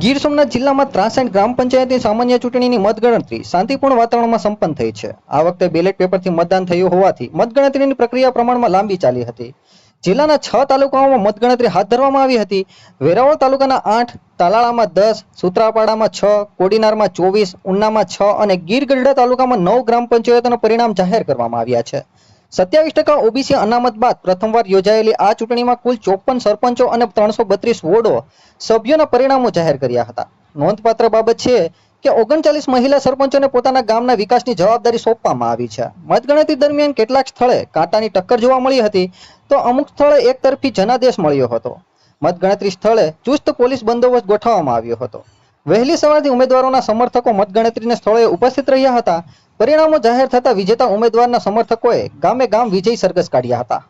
ગીર સોમનાથ જિલ્લામાં ત્રાસઠ ગ્રામ પંચાયતની સામાન્ય ચૂંટણીની મતગણતરી શાંતિપૂર્ણ વાતાવરણમાં સંપન્ન થઈ છે. આ વખતે બેલેટ પેપરથી મતદાન થયું હોવાથી મતગણતરીની પ્રક્રિયા પ્રમાણમાં લાંબી ચાલી હતી. જિલ્લાના છ તાલુકાઓમાં મતગણતરી હાથ ધરવામાં આવી હતી. વેરાવળ તાલુકાના આઠ, તાલાળામાં દસ, સુત્રાપાડામાં છ, કોડીનારમાં ચોવીસ, ઉન્નામાં છ અને ગીર ગઢડા તાલુકામાં નવ ગ્રામ પંચાયતોના પરિણામ જાહેર કરવામાં આવ્યા છે. સત્યાવીસ ટકા ઓબીસી અનામત બાદ પ્રથમવાર યોજાયેલી આ ચૂંટણીમાં કુલ ચોપન સરપંચો અને ત્રણસો બત્રીસ વોર્ડો સભ્યોના પરિણામો જાહેર કર્યા હતા. નોંધપાત્ર બાબત છે કે ઓગણચાલીસ મહિલા સરપંચોને પોતાના ગામના વિકાસની જવાબદારી સોંપવામાં આવી છે. મતગણતરી દરમિયાન કેટલાક સ્થળે કાંટાની ટક્કર જોવા મળી હતી, તો અમુક સ્થળે એકતરફી જનાદેશ મળ્યો હતો. મતગણતરી સ્થળે ચુસ્ત પોલીસ બંદોબસ્ત ગોઠવવામાં આવ્યો હતો. વહેલી સવારથી ઉમેદવારોના સમર્થકો મતગણતરીના સ્થળે ઉપસ્થિત રહ્યા હતા પરિણામો જાહેર થતા વિજેતા ઉમેદવારના સમર્થકોએ ગામે ગામ વિજય સરઘસ કાઢ્યા હતા.